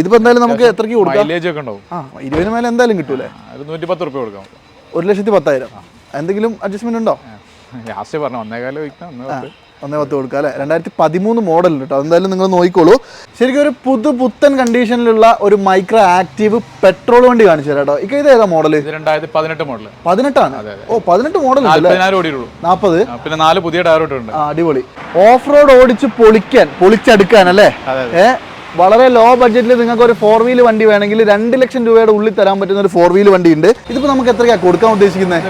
ഇതിപ്പോ എന്തായാലും നമുക്ക് എത്രക്ക് കൊടുക്കാം? മൈലേജ് ഒക്കെ ഉണ്ടാവും. ആ ഇരുപതിന് മേലെ എന്തായാലും കിട്ടൂലേ? ഒരു നൂറ്റി പത്ത് റുപ്യ കൊടുക്കാം. ഒരു ലക്ഷത്തി പത്തായിരം. എന്തെങ്കിലും അഡ്ജസ്റ്റ്മെന്റ് ഉണ്ടോ? ലാസ്റ്റ് പറഞ്ഞു ഒന്നേകാലം വയ്ക്കാം ഒന്ന് പത്ത്. കൊടുക്കുക അല്ലേ? രണ്ടായിരത്തി പതിമൂന്ന് മോഡൽ കേട്ടോ എന്തായാലും നിങ്ങൾ നോക്കിക്കോളൂ. ശരിക്കും ഒരു പുതു പുത്തൻ കണ്ടീഷനിലുള്ള ഒരു മൈക്രോ ആക്റ്റീവ് പെട്രോൾ വണ്ടി കാണിച്ചു തരാം കേട്ടോ ഇക്ക ഇത് ഏതാ മോഡൽ രണ്ടായിരത്തി പതിനെട്ട് മോഡൽ പതിനെട്ടാണ്? ഓ പതിനെട്ട് മോഡൽ ഉണ്ട് നാൽപ്പത് പിന്നെ നാല് പുതിയ ടയർ ആ അടിപൊളി. ഓഫ് റോഡ് ഓടിച്ച് പൊളിക്കാൻ പൊളിച്ചെടുക്കാൻ അല്ലേ? അതെ, ഏ വളരെ ലോ ബഡ്ജറ്റിൽ നിങ്ങൾക്ക് ഒരു ഫോർ വീൽ വണ്ടി വേണമെങ്കിൽ രണ്ട് ലക്ഷം രൂപയുടെ ഉള്ളിൽ തരാൻ പറ്റുന്ന ഒരു ഫോർ വീൽ വണ്ടി ഉണ്ട് ഇതിപ്പോ നമുക്ക് എത്രയാണ് കൊടുക്കാൻ ഉദ്ദേശിക്കുന്നത്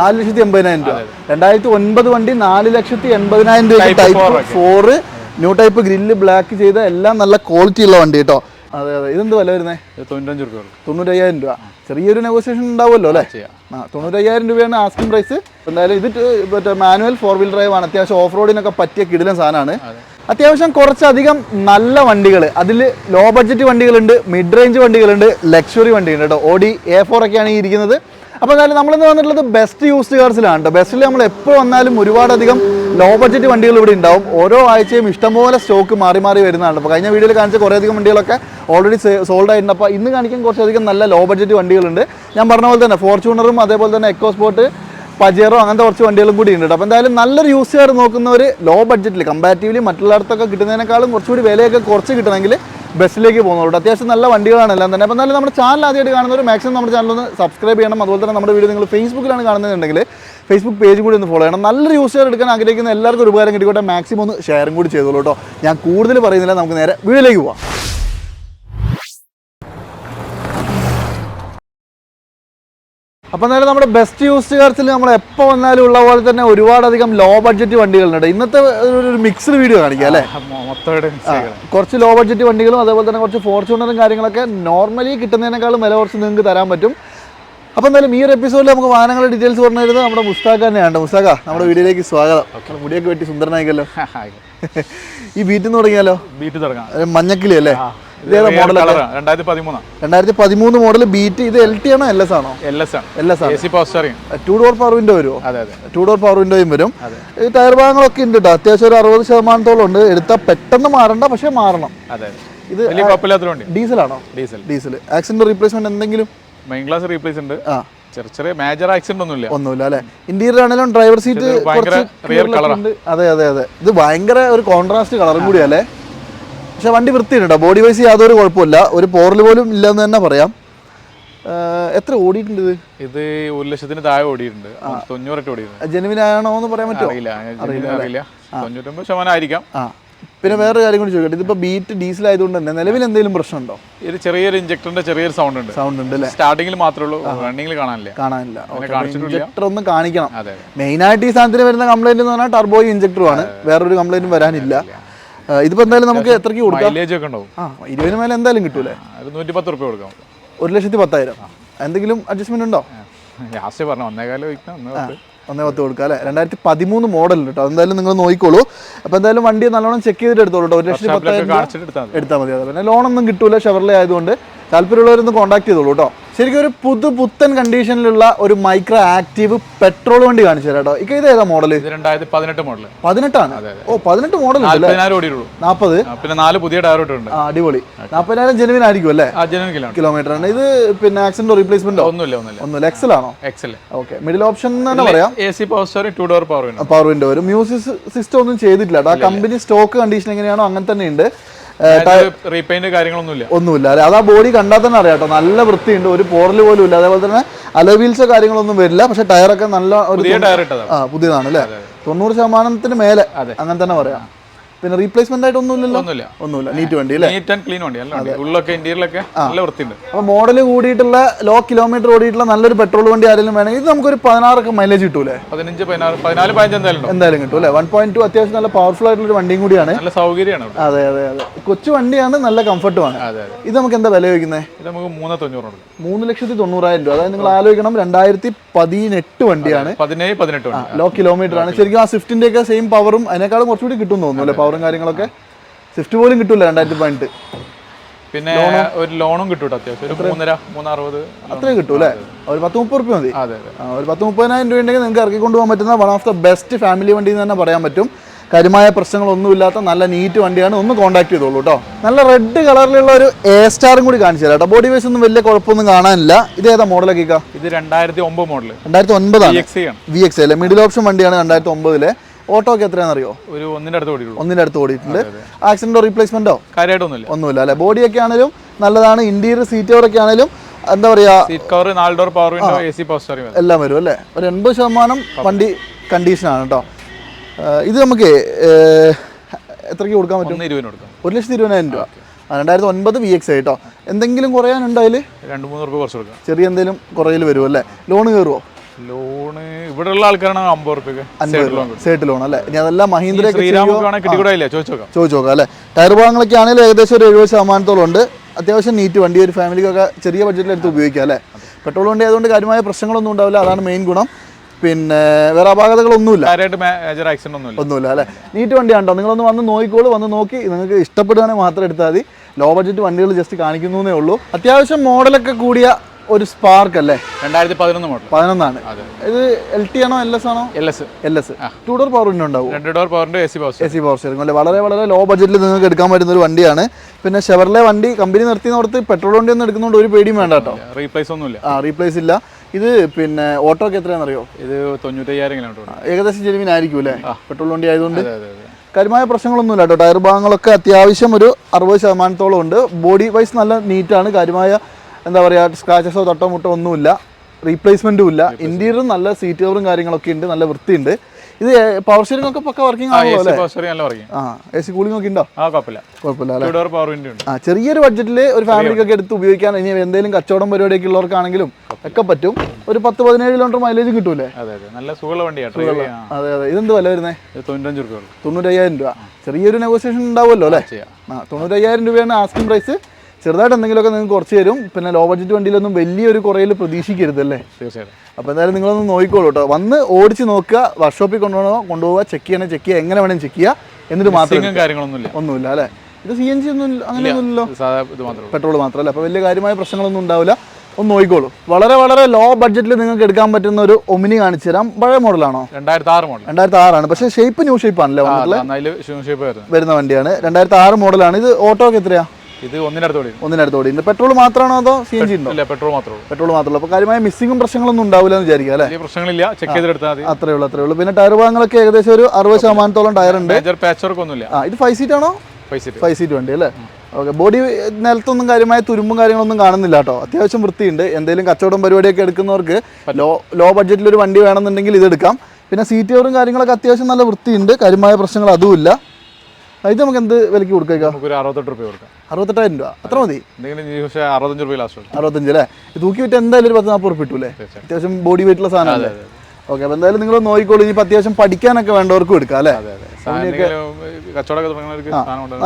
നാല് ലക്ഷത്തി എൺപതിനായിരം രൂപ. രണ്ടായിരത്തി ഒൻപത് വണ്ടി നാല് ലക്ഷത്തി എൺപതിനായിരം രൂപ type four four new type grill black ചെയ്ത എല്ലാം നല്ല ക്വാളിറ്റി ഉള്ള വണ്ടി കേട്ടോ അതെ അതെ. ഇതെന്ത് വില വരുന്നത് തൊണ്ണൂറ്റഞ്ച് റുപ്യ തൊണ്ണൂറ്റയ്യായിരം രൂപ. ചെറിയൊരു നെഗോസിയേഷൻ ഉണ്ടാവുമല്ലോ അല്ലേ? ആ തൊണ്ണൂറ്റയ്യായിരം രൂപയാണ് ആസ്കിംഗ് പ്രൈസ് എന്തായാലും ഇത് മറ്റേ മാനുവൽ ഫോർ വീൽ ഡ്രൈവ് ആണ്. അത്യാവശ്യം ഓഫ് റോഡിനൊക്കെ പറ്റിയ കിടിലൻ സാധനമാണ്. അത്യാവശ്യം കുറച്ചധികം നല്ല വണ്ടികൾ അതിൽ ലോ ബഡ്ജറ്റ് വണ്ടികളുണ്ട് മിഡ് റേഞ്ച് വണ്ടികളുണ്ട് ലക്ഷറി വണ്ടിയുണ്ട് കേട്ടോ. ഓഡി എ ഫോർ ഒക്കെയാണ് ഈ ഇരിക്കുന്നത്. അപ്പോൾ എന്തായാലും നമ്മളിന്ന് വന്നിട്ടുള്ളത് ബെസ്റ്റ് യൂസ്ഡ് കാർസിലാണ് കേട്ടോ. ബെസ്റ്റിൽ നമ്മൾ എപ്പോൾ വന്നാലും ഒരുപാടധികം ലോ ബഡ്ജറ്റ് വണ്ടികൾ ഇവിടെ ഉണ്ടാവും. ഓരോ ആഴ്ചയും ഇഷ്ടംപോലെ സ്റ്റോക്ക് മാറി മാറി വരുന്നതാണ്. അപ്പോൾ കഴിഞ്ഞ വീഡിയോയിൽ കാണിച്ച കുറേയധികം വണ്ടികളൊക്കെ ഓൾറെഡി സോൾഡ് ആയിട്ടുണ്ട്. അപ്പോൾ ഇന്ന് കാണിക്കാൻ കുറച്ചധികം നല്ല ലോ ബഡ്ജറ്റ് വണ്ടികളുണ്ട്. ഞാൻ പറഞ്ഞ പോലെ തന്നെ ഫോർച്യൂണറും അതേപോലെ തന്നെ എക്കോ സ്പോർട്ട് പജേറോ അങ്ങനത്തെ കുറച്ച് വണ്ടികളും കൂടി ഉണ്ട് അപ്പോൾ എന്തായാലും നല്ലൊരു യൂസ് നോക്കുന്ന നോക്കുന്നവർ ലോ ബഡ്ജറ്റിൽ കമ്പാരിറ്റീവ്ലി മറ്റുള്ളവർക്കൊക്കെ കിട്ടുന്നതിനേക്കാളും കുറച്ചുകൂടി വിലയൊക്കെ കുറച്ച് കിട്ടണമെങ്കിൽ ബസ്സിലേക്ക് പോകുന്നുള്ളൂ അത്യാവശ്യം നല്ല വണ്ടികളാണ് എല്ലാം തന്നെ. അപ്പോൾ എന്തായാലും നമ്മുടെ ചാനൽ ആദ്യമായിട്ട് കാണുന്നവർ മാക്സിമം നമ്മുടെ ചാനൽ ഒന്ന് സബ്സ്ക്രൈബ് ചെയ്യണം. അതുപോലെ തന്നെ നമ്മുടെ വീഡിയോ നിങ്ങൾ ഫേസ്ബുക്കിലാണ് കാണുന്നതെന്നുണ്ടെങ്കിൽ ഫേസ്ബുക്ക് പേജ് കൂടി ഒന്ന് ഫോളോ ചെയ്യണം. നല്ലൊരു യൂസ് ചെയ്ത് എടുക്കാൻ ആഗ്രഹിക്കുന്ന എല്ലാവർക്കും ഒരു ഉപകാരം കിട്ടിക്കോട്ടെ. മാക്സിമം ഒന്ന് ഷെയറും കൂടി ചെയ്തോളൂ കേട്ടോ. ഞാൻ കൂടുതൽ പറയുന്നില്ല. നമുക്ക് നേരെ വീഡിയോയിലേക്ക് പോവാം. അപ്പോൾ എന്നാലും നമ്മുടെ ബെസ്റ്റ് യൂസ്ഡ് കാർസിൽ നമ്മൾ എപ്പോൾ വന്നാലും ഉള്ള പോലെ തന്നെ ഒരുപാടധികം ലോ ബഡ്ജറ്റ് വണ്ടികളുണ്ട്. ഇന്നത്തെ ഒരു- മിക്സ്ഡ് വീഡിയോ കാണിക്കുക അല്ലേ. കുറച്ച് ലോ ബഡ്ജറ്റ് വണ്ടികളും അതേപോലെ തന്നെ കുറച്ച് ഫോർച്യൂണറും കാര്യങ്ങളൊക്കെ നോർമലി കിട്ടുന്നതിനേക്കാളും വില കുറച്ച് നിങ്ങൾക്ക് തരാൻ പറ്റും. അപ്പോൾ എന്തായാലും ഈ ഒരു എപ്പിസോഡിൽ നമുക്ക് വാഹനങ്ങളുടെ ഡീറ്റെയിൽസ് പറഞ്ഞു തരുന്നത് നമ്മുടെ മുസ്താഖ തന്നെയാണ്. മുസ്താഖ നമ്മുടെ വീഡിയോയിലേക്ക് സ്വാഗതം. മുടിയൊക്കെ വെട്ടി സുന്ദരനായിക്കല്ലോ. ഈ ബീറ്റ് തുടങ്ങിയാലോ? ബീറ്റ് തുടങ്ങാം. മഞ്ഞക്കിളി അല്ലേ? ഇതേതാ മോഡൽ രണ്ടായിരത്തി പതിമൂന്ന്. മോഡൽ ബീറ്റ് ഇത് എൽ ടി ആണോ എൽ എസ് ആണോ? എൽ എസ് ആണ്. എൽ എസ് ആണ്. ടു ഡോർ പവർ വിൻഡോ വരുമോ ടു ഡോർ പവർ വിൻഡോയും വരും. ഈ ടയർ ഭാഗങ്ങളൊക്കെ ഉണ്ട് കേട്ടോ അത്യാവശ്യം ഒരു അറുപത് ശതമാനത്തോളം ഉണ്ട്. എടുത്താൽ പെട്ടെന്ന് മാറണ്ട പക്ഷേ മാറണം. ഇത് വലിയ ആണോ? ഡീസൽ ഡീസൽ ആക്സിഡന്റ് റീപ്ലേസ്മെന്റ് എന്തെങ്കിലും? മെയിൻ ക്ലാസ് റീപ്ലേസ് ഉണ്ട്. ആ. ചെറിയ ചെറിയ മേജർ ആക്സിഡന്റ് ഒന്നുമില്ല. ഒന്നുമില്ല അല്ലെ? ഇന്റീരിയർ ആണെങ്കിലും ഡ്രൈവർ സീറ്റ് rear colour അതെ അതെ അതെ. ഇത് ഭയങ്കര ഒരു കോൺട്രാസ്റ്റ് കളറും കൂടിയല്ലേ പക്ഷെ വണ്ടി വൃത്തിയുണ്ട് കേട്ടോ. ബോഡി വൈസ് യാതൊരു കുഴപ്പമില്ല. ഒരു പോറൽ പോലും ഇല്ലെന്ന് തന്നെ പറയാം. എത്ര ഓടിയിട്ടുണ്ട് ഇത്? ഇത് ഒരു ലക്ഷത്തിന് താഴെ ഓടിയിട്ടുണ്ട്. തൊണ്ണൂറൊക്കെ ഓടിയിട്ടുണ്ട്. ജെനുവിൻ ആണോ എന്ന് പറയാൻ പറ്റുമോ? അറിയില്ല. തൊണ്ണൂറ്റൊമ്പത് ശതമാനം ആയിരിക്കാം പിന്നെ വേറെ കാര്യം കൂടി ചോദിക്കട്ടെ. ഇതിപ്പോ ബീറ്റ് ഡീസൽ ആയതുകൊണ്ട് തന്നെ നിലവിൽ എന്തെങ്കിലും പ്രശ്നമുണ്ടോ? ഇത് ചെറിയൊരു ഇഞ്ചക്ടറിന്റെ ചെറിയൊരു സൗണ്ട് ഉണ്ട്. സൗണ്ട് ഉണ്ട് അല്ലേ? സ്റ്റാർട്ടിംഗിൽ മാത്രമേ ഉള്ളൂ. റണ്ണിംഗിൽ കാണാനില്ല. കാണാനില്ല. ഇഞ്ചക്ടർ ഒന്ന് കാണിക്കണം. മെയിൻ ആയിട്ട് ഈ സാധനത്തിന് വരുന്ന കംപ്ലൈന്റ് എന്ന് പറഞ്ഞാൽ ടർബോയും ഇഞ്ചക്ടറും ആണ്. വേറൊരു കംപ്ലൈന്റും വരാനില്ല. ഇതിപ്പോ എന്തായാലും നമുക്ക് എത്രയ്ക്ക് കൊടുക്കാം? മൈലേജ് ഒക്കെ ഉണ്ടാവും. ആ ഇരുപതിന് മേലെ എന്തായാലും കിട്ടൂലേ? നൂറ്റി പത്ത് റുപ്യ കൊടുക്കാം. ഒരു ലക്ഷത്തി പത്തായിരം. എന്തെങ്കിലും അഡ്ജസ്റ്റ്മെന്റ് ഉണ്ടോ? ലാസ്റ്റ് പറഞ്ഞു ഒന്നേകാലം ഒന്നേ പത്ത്. കൊടുക്കാം അല്ലേ? രണ്ടായിരത്തി പതിമൂന്ന് മോഡൽ കേട്ടോ എന്തായാലും നിങ്ങൾ നോക്കിക്കോളൂ. അപ്പോൾ എന്തായാലും വണ്ടി നല്ലോണം ചെക്ക് ചെയ്തിട്ട് എടുത്തോളൂ കേട്ടോ ഒരു ലക്ഷത്തി പത്തായിരം എടുത്താൽ മതി. എടുത്താൽ മതി. അതെ പിന്നെ ലോണൊന്നും കിട്ടൂല ഷെവർലെ ആയതുകൊണ്ട് താല്പര്യമുള്ളവരൊന്ന് കോൺടാക്ട് ചെയ്തോളൂ കേട്ടോ ശരിക്കും ഒരു പുതു പുത്തൻ കണ്ടീഷനിലുള്ള ഒരു മൈക്രോ ആക്റ്റീവ് പെട്രോൾ വണ്ടി കാണിച്ചു തരാം കേട്ടോ. ഇക്ക ഇത് ഏതാ മോഡൽ രണ്ടായിരത്തി പതിനെട്ട് മോഡൽ പതിനെട്ടാണ്? ഓ പതിനെട്ട് മോഡൽ നാൽപ്പത് പിന്നെ നാല് പുതിയ ടയർ അടിപൊളി. നാൽപ്പതിനായിരം ജെനുവിൻ ആയിരിക്കും അല്ലേ? കിലോമീറ്റർ. ആണ് ഇത് പിന്നെ ആക്സിഡന്റ് റീപ്ലേസ്മെന്റ് ഒന്നുമില്ല എക്സൽ ആണോ എക്സൽ ഓക്കെ മിഡിൽ ഓപ്ഷൻ തന്നെ പറയാം. A C power star two door power window power window വരും. മ്യൂസിക് സിസ്റ്റം ഒന്നും ചെയ്തിട്ടില്ല കേട്ടോ. ആ കമ്പനി സ്റ്റോക്ക് കണ്ടീഷൻ എങ്ങനെയാണോ അങ്ങനെ തന്നെ ഉണ്ട്. റീപെയിന്റ് കാര്യങ്ങളൊന്നുമില്ല. ഒന്നുമില്ല അല്ലെ? അത് ആ ബോഡി കണ്ടാൽ തന്നെ അറിയാം കേട്ടോ. നല്ല വൃത്തിയുണ്ട് ഒരു പോറൽ പോലും ഇല്ല. അതേപോലെ തന്നെ അലവീൽസ് കാര്യങ്ങളൊന്നും വരില്ല പക്ഷെ ടയറൊക്കെ നല്ല ഒരു പുതിയതാണ് അല്ലേ? തൊണ്ണൂറ് ശതമാനത്തിന് മേലെ. അങ്ങനെ തന്നെ പറയാം. പിന്നെ റീപ്ലേസ്മെന്റ് ആയിട്ട് ഒന്നുമില്ലല്ലോ ഒന്നുമില്ല. ഒന്നുമില്ല. നീറ്റ് വണ്ടി അല്ലേ? നീറ്റ് ആൻഡ് ക്ലീൻ വണ്ടി. അല്ല. ഉള്ളൊക്കെ ഇന്റീരിയലൊക്കെ നല്ല വൃത്തിയുണ്ട്. അപ്പൊ മോഡൽ കൂടിയിട്ടുള്ള ലോ കിലോമീറ്റർ ഓടിയിട്ടുള്ള നല്ലൊരു പെട്രോൾ വണ്ടി ആരെങ്കിലും വേണമെങ്കിൽ ഇത് നമുക്കൊരു പതിനാറൊക്കെ മൈലേജ് കിട്ടൂലേ? പതിനഞ്ച് പതിനാറ് പതിനാല് പതിനഞ്ച് എന്തായാലും എന്തായാലും കിട്ടും അല്ലേ വൺ പോയിന്റ് ടു അത്യാവശ്യം നല്ല പവർഫുൾ ആയിട്ടുള്ള ഒരു വണ്ടിയും കൂടിയാണ്. നല്ല സൗകര്യമാണ് അതെ അതെ അതെ. കൊച്ചു വണ്ടിയാണ് നല്ല കംഫർട്ടുമാണ് ഇത് നമുക്ക് എന്താ വില ചോദിക്കുന്നത് ഇത് നമുക്ക് മൂന്ന് തൊണ്ണൂറ് മൂന്ന് ലക്ഷത്തി തൊണ്ണൂറായിരം രൂപ. അതായത് നിങ്ങൾ ആലോചിക്കണം രണ്ടായിരത്തി പതിനെട്ട് വണ്ടിയാണ്. പതിനേഴ് പതിനെട്ട് ലോ കിലോമീറ്റർ ആണ്. ശരിക്കും ആ സ്വിഫ്റ്റിന്റെ ഒക്കെ സെയിം പവറും അതിനേക്കാളും കുറച്ചുകൂടി കിട്ടും തോന്നുന്നു അല്ലേ? പവറും കാര്യങ്ങളൊക്കെ സ്വിഫ്റ്റ് പോലും കിട്ടൂല രണ്ടായിരത്തി പതിനെട്ട്. പിന്നെ ഒരു ലോണും കിട്ടും കേട്ടോ അത്യാവശ്യം? ഒരു മൂന്നര മൂന്നറുപത് അത്രയും കിട്ടും അല്ലേ ഒരു പത്ത് മുപ്പത് റുപ്യ മതി. ഒരു പത്ത് മുപ്പതിനായിരം രൂപ ഉണ്ടെങ്കിൽ നിങ്ങൾക്ക് ഇറക്കി കൊണ്ടുപോകാൻ പറ്റുന്ന one of the best family വണ്ടി എന്ന് തന്നെ പറയാൻ പറ്റും. കാര്യമായ പ്രശ്നങ്ങളൊന്നുമില്ലാത്ത നല്ല നീറ്റ് വണ്ടിയാണ്. ഒന്ന് കോൺടാക്ട് ചെയ്തോളൂ കേട്ടോ നല്ല റെഡ് കളറിലുള്ള ഒരു എ സ്റ്റാറും കൂടി കാണിച്ചു തരാം കേട്ടോ ബോഡി വൈസ് ഒന്നും വലിയ കുഴപ്പമൊന്നും കാണാനില്ല. ഇത് ഏതാ മോഡലൊക്കെ ഇത് രണ്ടായിരത്തി ഒമ്പത് മോഡൽ രണ്ടായിരത്തി ഒൻപതാണ് വി എക്സ് അല്ലെ? മിഡിൽ ഓപ്ഷൻ വണ്ടിയാണ് രണ്ടായിരത്തി ഒമ്പതിലെ. ഓട്ടോ എത്രയാണെന്ന് അറിയോ ഒരു ഒന്നിന്റെ അടുത്ത് ഓടിയിട്ടുള്ളൂ. ഒന്നിന്റെ അടുത്ത് ഓടിയിട്ടുണ്ട്. ആക്സിഡന്റോ റീപ്ലേസ്മെന്റോ കാര്യമായിട്ടൊന്നുമില്ല ഒന്നുമില്ല അല്ലേ? ഒക്കെ ആണെങ്കിലും നല്ലതാണ്. ഇന്റീരിയർ സീറ്റ് കവറൊക്കെ ആണെങ്കിലും എന്താ പറയാ സീറ്റ് കവർ നാല് door power window A C power എല്ലാം വരും അല്ലേ? ഒരു എൺപത് ശതമാനം വണ്ടി കണ്ടീഷനാണ് കേട്ടോ ഇത് നമുക്ക് എത്രക്ക് എത്രയ്ക്ക് കൊടുക്കാൻ പറ്റും? ഒരു ലക്ഷത്തി ഇരുപതിനായിരം രൂപ. രണ്ടായിരത്തി ഒൻപത് വി എക്സ് ആയിട്ടോ എന്തെങ്കിലും കുറയാനുണ്ടോ അതിൽ രണ്ട് മൂന്ന് റുപ്യ കുറച്ച് കൊടുക്കാം. ചെറിയ എന്തെങ്കിലും കുറയിൽ വരുമോ അല്ലേ ലോൺ കയറുമോ ലോണ് ഇവിടെയുള്ള ആൾക്കാരാണ് അമ്പത് റുപ്യക്ക് സേട്ട് ലോൺ അല്ലേ ഇനി അതെല്ലാം മഹീന്ദ്രയൊക്കെ ചോദിച്ചു നോക്കാം അല്ലേ? ടയർ ഭാഗങ്ങളൊക്കെ ആണെങ്കിൽ ഏകദേശം ഒരു എഴുപത് ശതമാനത്തോളം ഉണ്ട്. അത്യാവശ്യം നീറ്റ് വണ്ടി ഒരു ഫാമിലിക്കൊക്കെ ചെറിയ ബഡ്ജറ്റിൽ എടുത്ത് ഉപയോഗിക്കാം അല്ലേ? പെട്രോൾ വണ്ടി ആയതുകൊണ്ട് കാര്യമായ പ്രശ്നങ്ങളൊന്നും ഉണ്ടാവില്ല. അതാണ് മെയിൻ ഗുണം. പിന്നെ വേറെ അപാകതകളൊന്നുമില്ല. ഒന്നുമില്ല. ഒന്നുമില്ല അല്ലേ? നീറ്റ് വണ്ടിയാണ്ടോ നിങ്ങളൊന്ന് വന്ന് നോക്കിക്കോളൂ വന്ന് നോക്കി. നിങ്ങൾക്ക് ഇഷ്ടപ്പെടുകയാണെങ്കിൽ മാത്രം എടുത്താൽ മതി. ലോ ബഡ്ജറ്റ് വണ്ടികൾ ജസ്റ്റ് കാണിക്കുന്നേ ഉള്ളൂ. അത്യാവശ്യം മോഡലൊക്കെ കൂടിയ ഒരു സ്പാർക്ക് അല്ലേ? രണ്ടായിരത്തി പതിനൊന്ന് മോഡൽ പതിനൊന്നാണ് ഇത് എൽ ടി ആണോ എൽ എസ് ആണോ? L S L S two door power window ഉണ്ടാവും? രണ്ട് ഡോർ പവറിന്റെ A C power A C power steering അല്ലേ വളരെ വളരെ ലോ ബഡ്ജറ്റിൽ നിങ്ങൾക്ക് എടുക്കാൻ പറ്റുന്ന ഒരു വണ്ടിയാണ്. പിന്നെ ഷെവർലെ വണ്ടി കമ്പനി നിർത്തിയെന്നോർത്ത് പെട്രോൾ വണ്ടി ഒന്നും എടുക്കുന്നതുകൊണ്ട് ഒരു പേടിയും വേണ്ട കേട്ടോ. റീപ്ലേസ് ഒന്നുമില്ല. ആ റീപ്ലേസ് ഇല്ല. ഇത് പിന്നെ ഓട്ടോ ഒക്കെ എത്രയാണെന്നറിയോ? ഇത് തൊണ്ണൂറ്റയ്യായിരം കിലോമീറ്റർ ഏകദേശം ജെനുവിൻ ആയിരിക്കും അല്ലേ? പെട്രോൾ വണ്ടി ആയതുകൊണ്ട്. കാര്യമായ പ്രശ്നങ്ങളൊന്നുമില്ല കേട്ടോ. ടയർ ഭാഗങ്ങളൊക്കെ അത്യാവശ്യം ഒരു അറുപത് ശതമാനത്തോളം ഉണ്ട്. ബോഡി വൈസ് നല്ല നീറ്റാണ് കാര്യമായ എന്താ പറയുക സ്ക്രാച്ചസോ തട്ടോ മുട്ടോ ഒന്നുമില്ല. റീപ്ലേസ്മെന്റും ഇല്ല. ഇന്റീരിയറും നല്ല സീറ്റ് കവറും കാര്യങ്ങളൊക്കെ ഉണ്ട് നല്ല വൃത്തിയുണ്ട്. ഇത് പവർ സ്റ്റിയറിംഗ് ഒക്കെ പക്ക വർക്കിംഗ് ആണോ ആണല്ലോ ആ എ സി കൂളിംഗ് ഒക്കെ ഉണ്ടോ? ആ കുഴപ്പമില്ല കുഴപ്പമില്ല ആ ചെറിയൊരു ബഡ്ജറ്റിൽ ഒരു ഫാമിലിക്ക് ഒക്കെ എടുത്ത് ഉപയോഗിക്കാൻ ഇനി എന്തെങ്കിലും കച്ചവടം പരിപാടിയൊക്കെ ഉള്ളവർക്കാണെങ്കിലും ഒക്കെ പറ്റും. ഒരു പത്ത് പതിനേഴ് കിലോമീറ്റർ മൈലേജ് കിട്ടൂലേ? അതെ അതെ. നല്ല സുഖമുള്ള വണ്ടിയാണ് അതെ അതെ. ഇതെന്ത് വില വരുന്നേ? തൊണ്ണൂറ്റഞ്ച് ഉള്ളൂ. തൊണ്ണൂറ്റയ്യായിരം രൂപ. ചെറിയൊരു നെഗോസിയേഷൻ ഉണ്ടാവുമല്ലോ അല്ലേ? ആ തൊണ്ണൂറ്റയ്യായിരം രൂപയാണ് ആസ്കിംഗ് പ്രൈസ് ചെറുതായിട്ട് എന്തെങ്കിലുമൊക്കെ നിങ്ങൾക്ക് കുറച്ച് തരും. പിന്നെ ലോ ബഡ്ജറ്റ് വണ്ടിയിലൊന്നും വലിയൊരു കുറയിൽ പ്രതീക്ഷിക്കരുത് അല്ലേ തീർച്ചയായിട്ടും. അപ്പോൾ എന്തായാലും നിങ്ങളൊന്ന് നോക്കിക്കോളൂ കേട്ടോ. വന്ന് ഓടിച്ച് നോക്കുക വർക്ക്ഷോപ്പിൽ കൊണ്ടുപോകണോ കൊണ്ടുപോകുക ചെക്ക് ചെയ്യണേ ചെക്ക് ചെയ്യുക എങ്ങനെ വേണമെങ്കിലും ചെക്ക് ചെയ്യുക. എന്നിട്ട് മാത്രം കാര്യങ്ങളൊന്നുമില്ല. ഒന്നുമില്ല അല്ലേ? ഇത് സി എൻ ജി ഒന്നും അങ്ങനെയൊന്നുമില്ലല്ലോ പെട്രോൾ മാത്രമല്ല? അപ്പോൾ വലിയ കാര്യമായ പ്രശ്നങ്ങളൊന്നും ഉണ്ടാവില്ല. ഒന്ന് നോക്കിക്കോളൂ. വളരെ വളരെ ലോ ബഡ്ജറ്റിൽ നിങ്ങൾക്ക് എടുക്കാൻ പറ്റുന്ന ഒരു ഒമിനി കാണിച്ചു തരാം. പഴയ മോഡലാണോ? രണ്ടായിരത്തി ആറ് മോഡൽ. രണ്ടായിരത്തി ആറാണ് പക്ഷേ ഷേപ്പ് ന്യൂ ഷേപ്പ് ആണല്ലേ വരുന്ന വണ്ടിയാണ്. രണ്ടായിരത്തി ആറ് മോഡലാണ്. ഇത് ഓട്ടോ ഒക്കെ എത്രയാ? ഇത് ഒന്നിനടുത്ത് ഓടി ഒന്നിനടുത്ത് ഓടിയുണ്ട് പെട്രോൾ മാത്രമാണോ അതോ സി എൻ ജി ഉണ്ടോ? ഇല്ല പെട്രോൾ മാത്രമേ ഉള്ളൂ. പെട്രോൾ മാത്രമല്ല അപ്പോൾ കാര്യമായ മിസ്സിങ്ങും പ്രശ്നങ്ങളൊന്നും ഉണ്ടാവില്ല എന്ന് വിചാരിക്കുക അല്ലേ? പ്രശ്നങ്ങളില്ല. ചെക്ക് ചെയ്തെടുത്താൽ മതി. അത്രേ ഉള്ളൂ അത്രേ ഉള്ളൂ. പിന്നെ ടയർ ഭാഗങ്ങളൊക്കെ ഏകദേശം ഒരു അറുപത് ശതമാനത്തോളം ടയർ ഉണ്ട്. മേജർ പാച്ച് വർക്ക് ഒന്നുമില്ല. ആ ഇത് ഫൈവ് സീറ്റ് ആണോ? സീറ്റ് ഫൈവ് സീറ്റ് വണ്ടി അല്ലേ? ഓക്കെ ബോഡി നിലത്തൊന്നും കാര്യമായ തുരുമ്പും കാര്യങ്ങളൊന്നും കാണുന്നില്ല കേട്ടോ. അത്യാവശ്യം വൃത്തിയുണ്ട്. എന്തെങ്കിലും കച്ചവടം പരിപാടിയൊക്കെ എടുക്കുന്നവർക്ക് ലോ ലോ ബഡ്ജറ്റിൽ ഒരു വണ്ടി വേണമെന്നുണ്ടെങ്കിൽ ഇത് എടുക്കാം പിന്നെ സീറ്റ് കവറും കാര്യങ്ങളൊക്കെ അത്യാവശ്യം നല്ല വൃത്തിയുണ്ട്. കാര്യമായ പ്രശ്നങ്ങൾ അതുമില്ല. ഇത് നമുക്ക് എന്ത് വിലക്ക് കൊടുക്കാം നമുക്ക് ഒരു അറുപത്തെട്ട് റുപ്യ കൊടുക്കാം. അറുപത്തെട്ടായിരം രൂപ. അത്ര മതി? എന്തെങ്കിലും പക്ഷേ അറുപത്തഞ്ച് റുപ്യ ലാസ്റ്റ് അറുപത്തഞ്ച് അല്ലേ? ഇത് തൂക്കി വിറ്റ് എന്തായാലും ഒരു പത്ത് നാൽപ്പത് ഉറുപ്പ് കിട്ടൂലേ. അത്യാവശ്യം ബോഡി വെയിറ്റുള്ള സാധനമല്ലേ ഓക്കെ അപ്പോൾ എന്തായാലും നിങ്ങൾ നോക്കിക്കോളൂ. ഇനി അത്യാവശ്യം പഠിക്കാനൊക്കെ വേണ്ടവർക്ക് എടുക്കാം അല്ലേ? കച്ചവടമൊക്കെ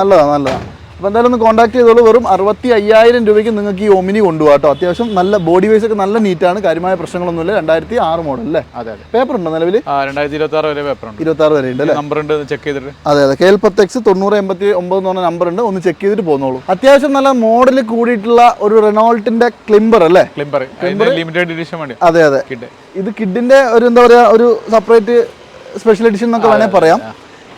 നല്ലതാണ് നല്ലതാണ് അപ്പോൾ എന്തായാലും ഒന്ന് കോൺടാക്ട് ചെയ്തോളൂ. വെറും അറുപത്തി അയ്യായിരം രൂപയ്ക്ക് നിങ്ങൾക്ക് ഈ ഒമിനി കൊണ്ടുപോകാം കേട്ടോ. അത്യാവശ്യം നല്ല ബോഡി വൈസ് ഒക്കെ നല്ല നീറ്റാണ് കാര്യമായ പ്രശ്നങ്ങളൊന്നുമില്ല. രണ്ടായിരത്തി ആറ് മോഡൽ അല്ലേ? അതെ അതെ. പേപ്പർ ഉണ്ടോ നിലവിൽ? രണ്ടായിരത്തി ഇരുപത്തി ആറ് വരെ പേപ്പർ ഉണ്ട്. ഇരുപത്തി ആറ് വരെ ഉണ്ട് അല്ലേ? നമ്പർ ഉണ്ട് ചെക്ക് ചെയ്തിട്ട്. അതെ അതെ. കെ എൽ പത്ത് എക്സ് തൊണ്ണൂറ് എൺപത്തി ഒമ്പത് എന്ന് പറഞ്ഞ നമ്പർ ഉണ്ട്. ഒന്ന് ചെക്ക് ചെയ്തിട്ട് പോന്നോളൂ. അത്യാവശ്യം നല്ല മോഡൽ കൂടിയിട്ടുള്ള ഒരു റെനോൾട്ടിന്റെ ക്ലിംബർ അല്ലേ? ക്ലിംബർ ലിമിറ്റഡ് എഡിഷൻ വേണ്ടി അതെ അതെ. ഇത് കിഡിന്റെ ഒരു എന്താ പറയാ ഒരു സെപ്പറേറ്റ് സ്പെഷ്യൽ എഡിഷൻ എന്നൊക്കെ വേണേൽ പറയാം.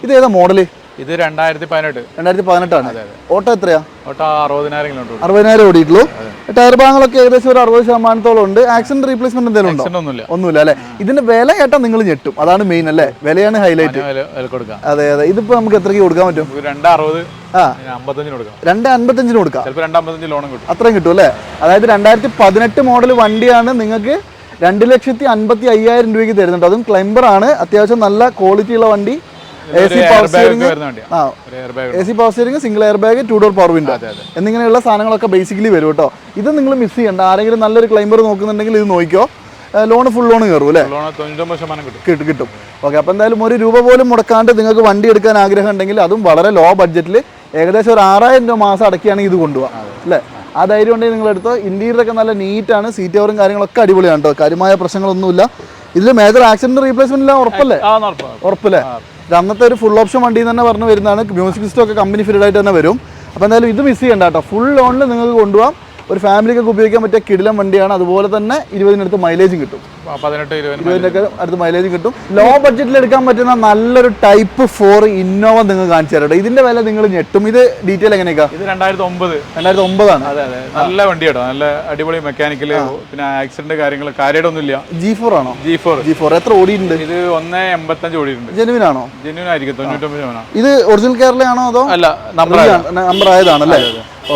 ഇത് ഏതാ മോഡൽ ഇത് രണ്ടായിരത്തി പതിനെട്ട് രണ്ടായിരത്തി പതിനെട്ടാണ് ഓട്ടോ എത്രയാ? ഓട്ടോ അറുപതിനായിരം കിലോമീറ്റർ അറുപതിനായിരം ഓടിയിട്ടുള്ളൂ. ടയർ ഭാഗങ്ങളൊക്കെ ഏകദേശം ഒരു അറുപത് ശതമാനത്തോളം ഉണ്ട്. ആക്സിഡന്റ് റീപ്ലേസ്മെന്റ് എന്തെങ്കിലും ഉണ്ടോ? ഒന്നുമില്ല. ഒന്നുമില്ല അല്ലേ? ഇതിന്റെ വില കേട്ടാ നിങ്ങൾ ഞെട്ടും. അതാണ് മെയിൻ അല്ലേ? വിലയാണ് ഹൈലൈറ്റ് അതെ അതെ. ഇതിപ്പോ നമുക്ക് എത്രയ്ക്ക് കൊടുക്കാൻ പറ്റും? രണ്ട് അൻപത്തഞ്ചിന് കൊടുക്കാം. അത്രയും കിട്ടും അല്ലേ? അതായത് രണ്ടായിരത്തി പതിനെട്ട് മോഡൽ വണ്ടിയാണ് നിങ്ങൾക്ക് രണ്ട് ലക്ഷത്തി അൻപത്തി അയ്യായിരം രൂപയ്ക്ക് തരുന്നുണ്ട്. അതും ക്ലൈംബർ ആണ്. അത്യാവശ്യം നല്ല ക്വാളിറ്റി ഉള്ള വണ്ടി. എ സി പവർ സ്റ്റിയറിംഗ് ആ A C power steering single air bag two door power window എന്നിങ്ങനെയുള്ള സാധനങ്ങളൊക്കെ ബേസിക്കലി വരും കേട്ടോ. ഇത് നിങ്ങൾ മിസ് ചെയ്യണ്ട. ആരെങ്കിലും നല്ലൊരു ക്ലൈംബർ നോക്കുന്നുണ്ടെങ്കിൽ ഇത് നോക്കിയോ ലോൺ ഫുൾ ലോൺ കയറും അല്ലേ? കിട്ടും. കിട്ടും ഓക്കെ അപ്പോൾ എന്തായാലും ഒരു രൂപ പോലും മുടക്കാണ്ട് നിങ്ങൾക്ക് വണ്ടി എടുക്കാൻ ആഗ്രഹം ഉണ്ടെങ്കിൽ അതും വളരെ ലോ ബഡ്ജറ്റിൽ ഏകദേശം ഒരു ആറായിരം രൂപ മാസം അടക്കിയാണെങ്കിൽ ഇത് കൊണ്ടുപോകാം അല്ലേ? ആ ധൈര്യം ഉണ്ടെങ്കിൽ നിങ്ങൾ എടുത്തോ. ഇന്റീരിയറൊക്കെ നല്ല നീറ്റാണ് സീറ്റ് കവറും കാര്യങ്ങളൊക്കെ അടിപൊളിയാണ് കേട്ടോ. കാര്യമായ പ്രശ്നങ്ങളൊന്നുമില്ല. ഇതിൽ മേജർ ആക്സിഡന്റ് റീപ്ലേസ്മെന്റ് ഉറപ്പല്ലേ? ഉറപ്പല്ലേ? ഇത് ഒരു ഫുൾ ഓപ്ഷൻ വണ്ടി തന്നെ പറഞ്ഞു വരുന്നതാണ്. മ്യൂസിക് സിസ്റ്റം ഒക്കെ കമ്പനി ഫിൽഡായിട്ട് തന്നെ വരും. അപ്പോൾ എന്തായാലും ഇത് മിസ് ചെയ്യണ്ട കേട്ടോ. ഫുൾ ലോണിൽ നിങ്ങൾക്ക് കൊണ്ടുപോകാം. ഒരു ഫാമിലിക്കൊക്കെ ഉപയോഗിക്കാൻ പറ്റിയ കിടിലം വണ്ടിയാണ്. അതുപോലെ തന്നെ ഇരുപതിനടുത്ത് മൈലേജും കിട്ടും. ഇരുപതിനൊക്കെ അടുത്ത് മൈലേജ് കിട്ടും. ലോ ബഡ്ജറ്റിൽ എടുക്കാൻ പറ്റുന്ന നല്ലൊരു ടൈപ്പ് ഫോർ ഇന്നോവ നിങ്ങൾ കാണിച്ചു തരട്ടെ ഇതിന്റെ വില നിങ്ങൾ ഞെട്ടും. ഇത് ഡീറ്റെയിൽ എങ്ങനെയൊക്കെ ഇത് രണ്ടായിരത്തി ഒമ്പത് രണ്ടായിരത്തി ഒമ്പതാണ് നല്ല വണ്ടി കേട്ടോ. നല്ല അടിപൊളി മെക്കാനിക്കൽ പിന്നെ ആക്സിഡന്റ് കാര്യങ്ങൾ കാര്യമായിട്ടൊന്നുമില്ല ജി ഫോർ ആണോ? ജി ഫോർ ജി ഫോർ എത്ര ഓടിയിട്ടുണ്ട്? ഇത് ഒന്ന് എൺപത്തഞ്ച് ഓടിയിട്ടുണ്ട്. ജെനുവിൻ ആണോ? ജെനുവിൻ ആയിരിക്കും. തൊണ്ണൂറ്റൊമ്പത് ഇത് ഒറിജിനൽ കേരളയാണോ അതോ അല്ല നമ്പർ നമ്പർ ആയതാണല്ലേ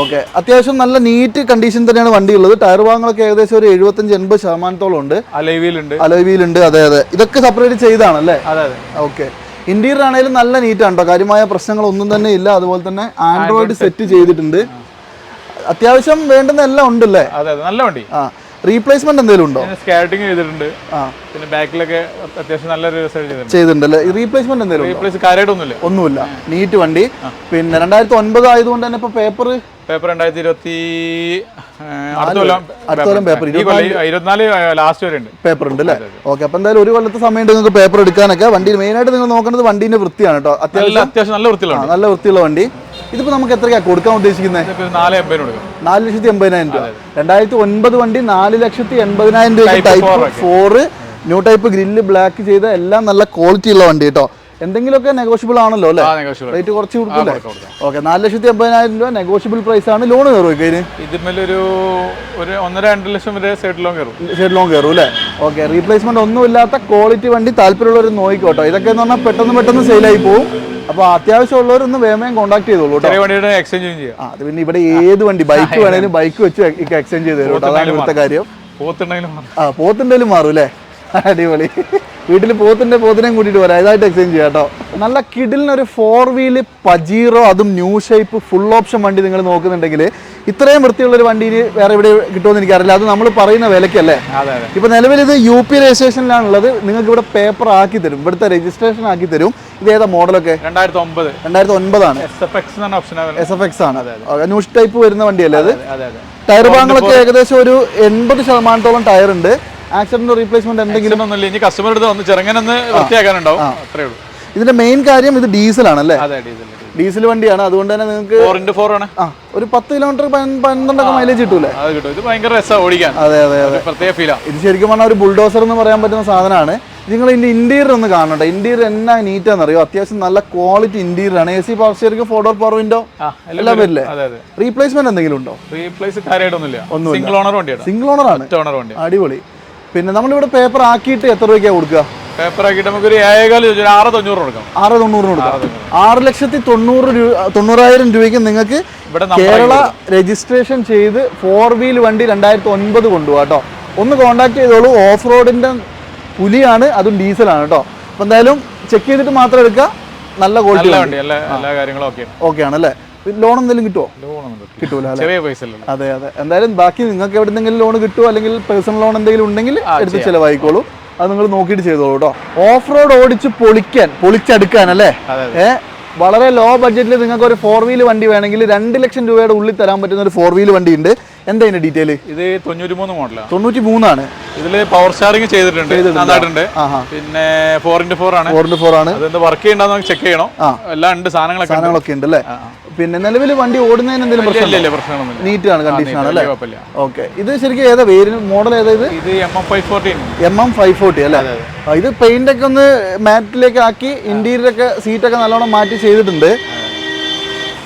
ഓക്കെ അത്യാവശ്യം നല്ല നീറ്റ് കണ്ടീഷൻ തന്നെയാണ് വണ്ടി ഉള്ളത് ടയർ ഭാഗങ്ങളൊക്കെ ഏകദേശം ഒരു എഴുപത്തഞ്ച് എൺപത് ശതമാനത്തോളം ഉണ്ട്. അലവിയിലുണ്ട്. അലവിയിലുണ്ട്. അതെ അതെ. ഇതൊക്കെ സെപ്പറേറ്റ് ചെയ്താണല്ലേ? അതെ അതെ. ഓക്കെ ഇന്റീരിയർ ആണെങ്കിലും നല്ല നീറ്റ് ആണ് കേട്ടോ കാര്യമായ പ്രശ്നങ്ങളൊന്നും തന്നെ ഇല്ല. അതുപോലെ തന്നെ ആൻഡ്രോയിഡ് സെറ്റ് ചെയ്തിട്ടുണ്ട്. അത്യാവശ്യം വേണ്ടുന്ന എല്ലാം ഉണ്ടല്ലേ? അതെ. നല്ല വണ്ടി. ആ. റീപ്ലേസ്മെന്റ് എന്തെങ്കിലും ഉണ്ടോ? സ്കാറ്റിംഗ് ചെയ്തിട്ടുണ്ട്. പിന്നെ ബാക്കിലൊക്കെ അത്യാവശ്യം നല്ലൊരു ചെയ്തിട്ടുണ്ട്. റീപ്ലേസ്മെന്റ് എന്തെങ്കിലും റീപ്ലേസ് കാര്യമായിട്ടൊന്നുമില്ല. ഒന്നുമില്ല. നീറ്റ് വണ്ടി. പിന്നെ രണ്ടായിരത്തി ഒൻപത് ആയതുകൊണ്ട് തന്നെ ഇപ്പൊ പേപ്പർ പേപ്പർ രണ്ടായിരത്തി ഇരുപത്തി പേപ്പർ ഇരുപത്തിനാല് ലാസ്റ്റ് വരെ ഉണ്ട്. പേപ്പർ ഉണ്ട് അല്ലേ? ഓക്കെ അപ്പൊ എന്തായാലും ഒരു കൊല്ലത്തെ സമയം നിങ്ങൾക്ക് പേപ്പർ എടുക്കാനൊക്കെ. വണ്ടി മെയിൻ ആയിട്ട് നിങ്ങൾ നോക്കേണ്ടത് വണ്ടീന്റെ വൃത്തിയാണ് കേട്ടോ. അത്യാവശ്യം അത്യാവശ്യം നല്ല വൃത്തിയുള്ള നല്ല വൃത്തിയുള്ള വണ്ടി. ഇതിപ്പോ നമുക്ക് എത്രയാ കൊടുക്കാൻ ഉദ്ദേശിക്കുന്നത് നാല് നാല് ലക്ഷത്തി എൺപതിനായിരം രൂപ. രണ്ടായിരത്തി ഒൻപത് വണ്ടി നാല് ലക്ഷത്തി എൺപതിനായിരം രൂപ type four new type grill black ചെയ്ത എല്ലാം നല്ല ക്വാളിറ്റി ഉള്ള വണ്ടി കേട്ടോ. എന്തെങ്കിലുമൊക്കെ നെഗോഷ്യബിൾ ആണല്ലോ അല്ലേ? റേറ്റ് കുറച്ച് കൊടുക്കില്ലേ കൊടുക്കാം, കൊടുക്കാം. ഓക്കെ നാല് ലക്ഷത്തി എൺപതിനായിരം രൂപ നെഗോഷ്യബിൾ പ്രൈസ് ആണ്. ലോൺ കയറും ഇതിന് ഇതിന്മേലൊരു ഒരു ഒന്നര രണ്ട് ലക്ഷം വരെ സൈഡ് ലോൺ കയറും. സൈഡ് ലോൺ കയറും അല്ലേ? ഓക്കെ റീപ്ലേസ്മെന്റ് ഒന്നും ഒന്നുമില്ലാത്ത ക്വാളിറ്റി വണ്ടി താല്പര്യമുള്ളവർ നോക്കിക്കോട്ടോ ഇതൊക്കെ എന്ന് പറഞ്ഞാൽ പെട്ടെന്ന് പെട്ടെന്ന് സെയിലായി പോകും അപ്പോൾ അത്യാവശ്യമുള്ളവരൊന്ന് വേഗം കോൺടാക്ട് ചെയ്തോളൂ കേട്ടോ. എക്സ്ചേഞ്ച് ചെയ്യാം. അത് പിന്നെ ഇവിടെ ഏത് വണ്ടി? ബൈക്ക് വേണേലും ബൈക്ക് വെച്ച് എക്സ്ചേഞ്ച് ചെയ്ത് തരും കേട്ടോ. അതാണ് ഇവിടുത്തെ കാര്യം. പോത്തുണ്ടെങ്കിലും ആ പോത്തുണ്ടെങ്കിലും മാറും അല്ലേ? അടിപൊളി. വീട്ടിൽ പോത്തിന്റെ പോത്തിനെയും കൂട്ടിയിട്ട് വരാം. ഇതായിട്ട് എക്സ്ചേഞ്ച് ചെയ്യാം കേട്ടോ. നല്ല കിഡിലിനൊരു ഫോർ വീൽ പജീറോ അതും ന്യൂ ഷേപ്പ് ഫുൾ ഓപ്ഷൻ വണ്ടി നിങ്ങൾ നോക്കുന്നുണ്ടെങ്കിൽ ഇത്രയും വൃത്തിയുള്ള ഒരു വണ്ടി വേറെ എവിടെ കിട്ടുമെന്ന് എനിക്കറിയില്ല. അത് നമ്മൾ പറയുന്ന വിലക്കല്ലേ? ഇപ്പൊ നിലവിൽ ഇത് യു പി രജിസ്ട്രേഷനിലാണുള്ളത് നിങ്ങൾക്ക് ഇവിടെ പേപ്പർ ആക്കി തരും. ഇവിടുത്തെ രജിസ്ട്രേഷൻ ആക്കി തരും. ഇത് ഏതാ മോഡലൊക്കെ രണ്ടായിരത്തി ഒമ്പത് രണ്ടായിരത്തി ഒൻപതാണ് എസ് എഫ് എക്സ് ആണ്. ന്യൂ ടൈപ്പ് വരുന്ന വണ്ടിയല്ലേ അതെ ടയർ ഭാഗങ്ങളൊക്കെ ഏകദേശം ഒരു എൺപത് ശതമാനത്തോളം ടയർ ഉണ്ട്. ആക്സിഡന്റ് റീപ്ലേസ്മെന്റ് എന്തെങ്കിലും? ഒന്നുമില്ല. ഇനി കസ്റ്റമർ അടുത്ത് വന്ന് ചെറുങ്ങനൊന്ന് വൃത്തിയാക്കാനുണ്ടാവും. അത്രേ ഉള്ളൂ. ഇതിന്റെ മെയിൻ കാര്യം ഇത് ഡീസൽ ആണല്ലേ അതെ ഡീസൽ വണ്ടിയാണ്. അതുകൊണ്ട് തന്നെ നിങ്ങൾക്ക് ഫോർ ഇന്റു ഫോർ ആണ്. ഒരു പത്ത് കിലോമീറ്റർ പന്ത്രണ്ടൊക്കെ മൈലേജ് കിട്ടൂലേ? അത് കിട്ടും. ഇത് ഭയങ്കര രസമാണ് ഓടിക്കാൻ. അതെ അതെ അതെ. പ്രത്യേക ഇത് ശരിക്കും പറഞ്ഞാൽ ഒരു ബുൾഡോസർ എന്ന് പറയാൻ പറ്റുന്ന സാധനമാണ്. നിങ്ങൾ ഇതിന്റെ ഇന്റീരിയർ ഒന്ന് കാണണ്ട ഇന്റീരിയർ എന്നാ നീറ്റാന്ന് അറിയോ അത്യാവശ്യം നല്ല ക്വാളിറ്റി ഇന്റീരിയർ ആണ്. A C power steering four door power window എല്ലാം വരില്ലേ? റീപ്ലേസ്മെന്റ് എന്തെങ്കിലും ഉണ്ടോ? റീപ്ലേസ് കാര്യമായിട്ടൊന്നുമില്ല സിംഗിൾ ഓണർ വണ്ടിയാണ്. സിംഗിൾ ഓണർ ആണ്. അടിപൊളി. പിന്നെ നമ്മളിവിടെ പേപ്പർ ആക്കിയിട്ട് എത്ര രൂപയ്ക്കാണ് കൊടുക്കുക? പേപ്പർ ആക്കിയിട്ട് നമുക്ക് ഒരു ഏഴേകാൽ ആറ് തൊണ്ണൂറ് കൊടുക്കാം. ആറ് തൊണ്ണൂറിന് കൊടുക്കാം. ആറ് ലക്ഷത്തി തൊണ്ണൂറ് രൂപ തൊണ്ണൂറായിരം രൂപയ്ക്ക് നിങ്ങൾക്ക് ഇവിടെ കേരള രജിസ്ട്രേഷൻ ചെയ്ത് ഫോർ വീൽ വണ്ടി രണ്ടായിരത്തി ഒൻപത് കൊണ്ടുപോകാം കേട്ടോ. ഒന്ന് കോണ്ടാക്ട് ചെയ്തോളൂ. ഓഫ് റോഡിന്റെ പുലിയാണ് അതും ഡീസലാണ് കേട്ടോ. അപ്പം എന്തായാലും ചെക്ക് ചെയ്തിട്ട് മാത്രം എടുക്കുക. നല്ല ക്വാളിറ്റി ഓക്കെ ഓക്കെ ആണല്ലേ? ലോൺ എന്തെങ്കിലും കിട്ടുമോ കിട്ടൂല അതെ അതെ. എന്തായാലും ബാക്കി നിങ്ങൾക്ക് എവിടെ നിന്നെങ്കിലും ലോൺ കിട്ടുമോ അല്ലെങ്കിൽ പേഴ്സണൽ ലോൺ എന്തെങ്കിലും ഉണ്ടെങ്കിൽ എടുത്ത് ചിലവായിക്കോളൂ. അത് നിങ്ങൾ നോക്കിയിട്ട് ചെയ്തോളൂ കേട്ടോ ഓഫ് റോഡ് ഓടിച്ച് പൊളിക്കാൻ പൊളിച്ചെടുക്കാൻ അല്ലേ? ഏ? വളരെ ലോ ബഡ്ജറ്റിൽ നിങ്ങൾക്ക് ഒരു ഫോർ വീൽ വണ്ടി വേണമെങ്കിൽ രണ്ട് ലക്ഷം രൂപയുടെ ഉള്ളിൽ തരാൻ പറ്റുന്ന ഒരു ഫോർ വീൽ വണ്ടി ഉണ്ട് എന്താ ഇതിന്റെ ഡീറ്റെയിൽ ഇത് തൊണ്ണൂറ്റി മൂന്ന് മോഡലാണ് തൊണ്ണൂറ്റി മൂന്നാണ് ഇതിൽ പവർ സ്റ്റാറിംഗ് ചെയ്തിട്ടുണ്ട്. നന്നായിട്ടുണ്ട്. പിന്നെ ഫോർ ഇന്റു ഫോർ ആണ്. ഫോർ ഇന്റു ഫോർ ആണ്. അതെന്ത് വർക്ക് ചെയ്യണ്ടെന്ന് ചെക്ക് ചെയ്യണം. എല്ലാം ഉണ്ട് സാധനങ്ങളൊക്കെ ഉണ്ട്. സാധനങ്ങളൊക്കെ ഉണ്ട് അല്ലേ. പിന്നെ നിലവിൽ വണ്ടി ഓടുന്നതിന് എന്തെങ്കിലും പ്രശ്നമില്ല പ്രശ്നം ഇല്ല ഇല്ല പ്രശ്നങ്ങളൊന്നുമില്ല നീറ്റ് ആണ് കണ്ടീഷൻ ആണ് അല്ലേ? ഓക്കെ ഇത് ശരിക്കും ഏതാ വേര്? മോഡൽ ഏതാ ഇത്? ഇത് M M five forty M M five forty അല്ലേ? ഇത് പെയിന്റ് ഒക്കെ ഒന്ന് മാറ്റിലേക്ക് ആക്കി ഇന്റീരിയർ ഒക്കെ സീറ്റ് ഒക്കെ നല്ലോണം മാറ്റി ചെയ്തിട്ടുണ്ട്.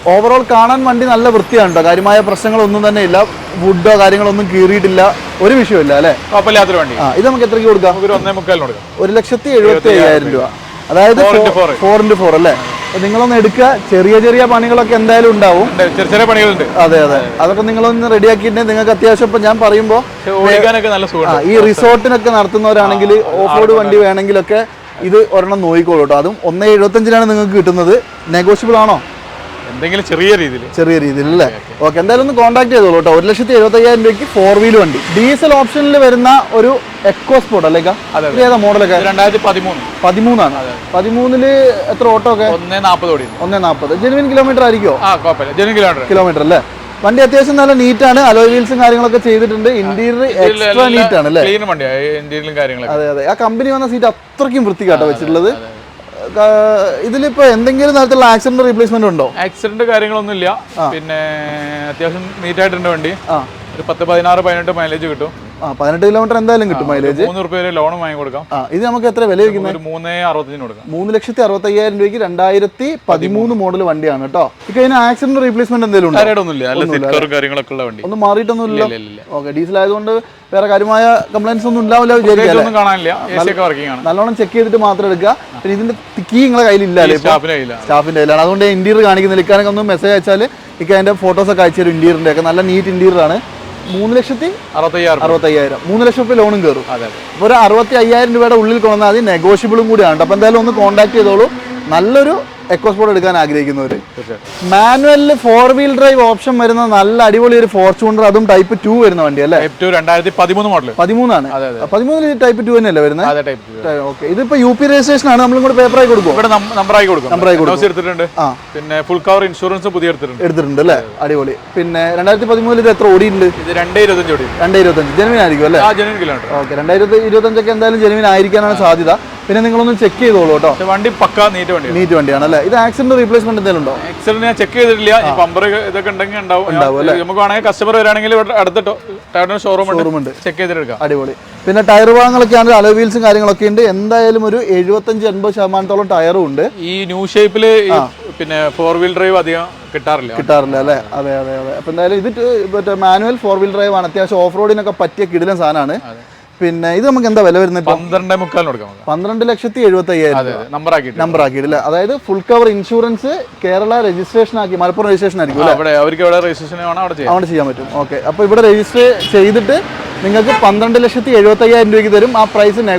ഓവറോൾ കാണാൻ വണ്ടി നല്ല വൃത്തിയാണ് കേട്ടോ കാര്യമായ പ്രശ്നങ്ങളൊന്നും തന്നെ ഇല്ല. വുഡോ കാര്യങ്ങളൊന്നും കീറിയിട്ടില്ല. ഒരു വിഷയമില്ല അല്ലേ? കുഴപ്പമില്ലാത്തൊരു വണ്ടി. ആ ഇത് നമുക്ക് എത്രയ്ക്ക് കൊടുക്കാം? ഒരു ഒന്നേ മുക്കാലിന് കൊടുക്കാം. ഒരു ലക്ഷത്തി എഴുപത്തി അയ്യായിരം രൂപ. അതായത്. ഫോർ ഇന്റു ഫോർ അല്ലേ? നിങ്ങളൊന്ന് എടുക്കുക. ചെറിയ ചെറിയ പണികളൊക്കെ എന്തായാലും ഉണ്ടാവും. ചെറിയ ചെറിയ പണികളുണ്ട്. അതെ അതെ. അതൊക്കെ നിങ്ങളൊന്ന് റെഡിയാക്കിയിട്ടുണ്ടെങ്കിൽ നിങ്ങൾക്ക് അത്യാവശ്യം ഇപ്പൊ ഞാൻ പറയുമ്പോൾ ഈ റിസോർട്ടിനൊക്കെ നടത്തുന്നവരാണെങ്കിൽ ഓഫ് റോഡ് വണ്ടി വേണമെങ്കിലൊക്കെ ഇത് ഒരെണ്ണം നോക്കിക്കോളൂ കേട്ടോ അതും ഒന്നേ എഴുപത്തഞ്ചിനാണ് നിങ്ങൾക്ക് കിട്ടുന്നത്. നെഗോഷ്യബിൾ ആണോ? എന്തെങ്കിലും ചെറിയ രീതിയിൽ. ചെറിയ രീതിയിൽ അല്ലേ? ഓക്കെ എന്തായാലും ഒന്ന് കോൺടാക്ട് ചെയ്തോളൂ കേട്ടോ. ഒരു ലക്ഷത്തി എഴുപത്തി അയ്യായിരം രൂപയ്ക്ക് ഫോർ വീൽ വണ്ടി. ഡീസൽ ഓപ്ഷനിൽ വരുന്ന ഒരു എക്കോ സ്പോർട്ട് അല്ലേക്കാ അതെ, ഏതാ മോഡലൊക്കെ രണ്ടായിരത്തി പതിമൂന്ന്. പതിമൂന്നാണ്. പതിമൂന്നിൽ എത്ര ഓട്ടോ ഒക്കെ? ഒന്നേ നാൽപ്പത് ഓടി ഒന്നേ നാൽപ്പത് ജെനുവിൻ കിലോമീറ്റർ ആയിരിക്കുമോ ആ കുഴപ്പമില്ല. ജെനുവിൻ കിലോമീറ്റർ കിലോമീറ്റർ അല്ലേ? വണ്ടി അത്യാവശ്യം നല്ല നീറ്റാണ് അലോയ് വീൽസും കാര്യങ്ങളൊക്കെ ചെയ്തിട്ടുണ്ട്. ഇന്റീരിയർ എക്സ്ട്രാ നീറ്റ് ആണ് അല്ലേ? അതെ അതെ. ആ കമ്പനി വന്ന സീറ്റ് അത്രയ്ക്കും വൃത്തിക്കാട്ടോ വെച്ചിട്ടുള്ളത്. ഇതിലിപ്പോ എന്തെങ്കിലും തരത്തിലുള്ള ആക്സിഡന്റ് റീപ്ലേസ്മെന്റ് ഉണ്ടോ? ആക്സിഡന്റ് കാര്യങ്ങളൊന്നും ഇല്ല പിന്നെ അത്യാവശ്യം നീറ്റ് ആയിട്ടുണ്ട് വണ്ടി. ആ. ഒരു പത്ത് പതിനാറ് പതിനെട്ട് മൈലേജ് കിട്ടും. പതിനെട്ട് കിലോമീറ്റർ എന്തായാലും കിട്ടും മൈലേജ് മൂന്ന് റുപ്യ ലോൺ വാങ്ങി കൊടുക്കാം. ഇത് നമുക്ക് എത്ര വില വയ്ക്കുന്നത്? മൂന്ന് അറുപത്തഞ്ചിന് കൊടുക്കാം. മൂന്ന് ലക്ഷത്തി അറുപത്തയ്യായിരം രൂപയ്ക്ക് രണ്ടായിരത്തി പതിമൂന്ന് മോഡൽ വണ്ടിയാണ് കേട്ടോ. ഇപ്പൊ ഇതിന് ആക്സിഡന്റ് റീപ്ലേസ്മെന്റ് എന്തെങ്കിലും ഒന്നും മാറിയിട്ടൊന്നുമില്ല ഓക്കെ ഡീസൽ ആയതുകൊണ്ട് വേറെ കാര്യമായ കംപ്ലൈൻസ് ഒന്നും ഉണ്ടാവില്ല വിചാരിക്കാം നല്ലോണം ചെക്ക് ചെയ്തിട്ട് മാത്രം എടുക്കുക. പിന്നെ ഇതിന്റെ കീ നിങ്ങളെ കയ്യിലില്ല സ്റ്റാഫിന്റെ കയ്യിലാണ്. അതുകൊണ്ട് ഇന്റീരിയർ കാണിക്കുന്നില്ല. ഇക്കാനൊക്കെ ഒന്ന് മെസ്സേജ് അയച്ചാൽ ഇക്ക അതിന്റെ ഫോട്ടോസ് ഒക്കെ അയച്ചു തരും ഇന്റീരിയറിന്റെ ഒക്കെ. നല്ല നീറ്റ് ഇന്റീരിയർ ആണ്. മൂന്ന് ലക്ഷത്തി അറുപത്തയ്യായിരം അറുപത്തയ്യായിരം. മൂന്ന് ലക്ഷം രൂപ ലോണും കയറും അതെ അതെ. അപ്പോൾ ഒരു അറുപത്തി അയ്യായിരം രൂപയുടെ ഉള്ളിൽ കൊണ്ടുവന്നാൽ അത് നെഗോഷ്യബിളും കൂടിയാണ് അപ്പോൾ എന്തായാലും ഒന്ന് കോൺടാക്ട് ചെയ്തോളൂ. നല്ലൊരു എക്കോസ്പോർട്ട് എടുക്കാൻ ആഗ്രഹിക്കുന്നവർ മാനുവലിൽ ഫോർ വീൽ ഡ്രൈവ് ഓപ്ഷൻ വരുന്ന നല്ല അടിപൊളി ഒരു ഫോർച്യൂണർ അതും ടൈപ്പ് ടു വരുന്ന വണ്ടി അല്ലേ? രണ്ടായിരത്തി പതിമൂന്ന് മോഡൽ പതിമൂന്നാണ്. പതിമൂന്നിൽ ടൈപ്പ് ടു തന്നെയല്ലേ വരുന്നത് ഓക്കെ ഇതിപ്പോ യു പി രജിസ്ട്രേഷൻ ആണ് നമ്മളും കൂടെ പേപ്പറായി കൊടുക്കുമോ ഇവിടെ നമ്പറായി കൊടുക്കും. നമ്പറായി കൊടുക്കും. എടുത്തിട്ടുണ്ട്. പിന്നെ ഫുൾ കവർ ഇൻഷുറൻസ് പുതിയ എടുത്തിട്ടുണ്ട്. എടുത്തിട്ടുണ്ട് അല്ലേ? അടിപൊളി. പിന്നെ രണ്ടായിരത്തി പതിമൂന്നിൽ ഇത് എത്ര ഓടിയിട്ടുണ്ട്? ഇത് രണ്ടേ ഇരുപത്തഞ്ച് ഓടി രണ്ടേ ഇരുപത്തഞ്ച് ജെനുവിൻ ആയിരിക്കും അല്ലേ ഓക്കെ രണ്ടായിരത്തി ഇരുപത്തഞ്ചൊക്കെ എന്തായാലും ജനുവിനായിരിക്കാനാണ് സാധ്യത. പിന്നെ നിങ്ങളൊന്ന് ചെക്ക് ചെയ്തോളൂ കേട്ടോ. വണ്ടി പക്ക നീറ്റ് വണ്ടി നീറ്റ് വണ്ടിയാണ് അല്ലേ? ഇത് ആക്സിഡന്റ് റീപ്ലേസ്മെന്റ് എന്തെങ്കിലും ഉണ്ടോ? ആക്സിഡന്റ് ഞാൻ ചെക്ക് ചെയ്തിട്ടില്ല. പമ്പർ ഇതൊക്കെ ഉണ്ടെങ്കിൽ ഉണ്ടാവും. നമുക്ക് വേണമെങ്കിൽ കസ്റ്റമർ വരാണെങ്കിൽ അടുത്ത ടയറിന് ഷോറൂം ഷോറൂം ഉണ്ട്. ചെക്ക് ചെയ്തിട്ട് എടുക്കാം അടിപൊളി. പിന്നെ ടയർ ഭാഗങ്ങളൊക്കെ ആണെങ്കിൽ അലോ വീൽസും കാര്യങ്ങളൊക്കെ ഉണ്ട്. എന്തായാലും ഒരു എഴുപത്തഞ്ച് എൺപത് ശതമാനത്തോളം ടയറും ഉണ്ട്. ഈ ന്യൂ ഷേപ്പിൽ പിന്നെ ഫോർ വീൽ ഡ്രൈവ് അധികം കിട്ടാറില്ല. കിട്ടാറില്ല അല്ലേ? അതെ അതെ അതെ. അപ്പൊ എന്തായാലും ഇത് മറ്റേ മാനുവൽ ഫോർ വീൽ ഡ്രൈവ് ആണ്. അത്യാവശ്യം ഓഫ് റോഡിനൊക്കെ പറ്റിയ കിടിലൻ സാധനമാണ്. പിന്നെ ഇത് നമുക്ക് എന്താ വില വരുന്നത് പന്ത്രണ്ട് മുക്കാലിന് കൊടുക്കാം പന്ത്രണ്ട് ലക്ഷത്തി എഴുപത്തി അയ്യായിരം നമ്പർ ആക്കിയിട്ട് നമ്പർ ആക്കിയിട്ടില്ല. അതായത് full cover insurance Kerala registration ആക്കി മലപ്പുറം രജിസ്ട്രേഷൻ ആയിരിക്കും അവിടെ അവർക്ക് അവിടെ രജിസ്ട്രേഷൻ അവിടെ ചെയ്യാൻ പറ്റും. ഓക്കെ അപ്പോൾ ഇവിടെ രജിസ്റ്റർ ചെയ്തിട്ട് നിങ്ങൾക്ക് പന്ത്രണ്ട് ലക്ഷത്തി എഴുപത്തി അയ്യായിരം രൂപയ്ക്ക് തരും. ആ പ്രൈസ് അല്ലേ?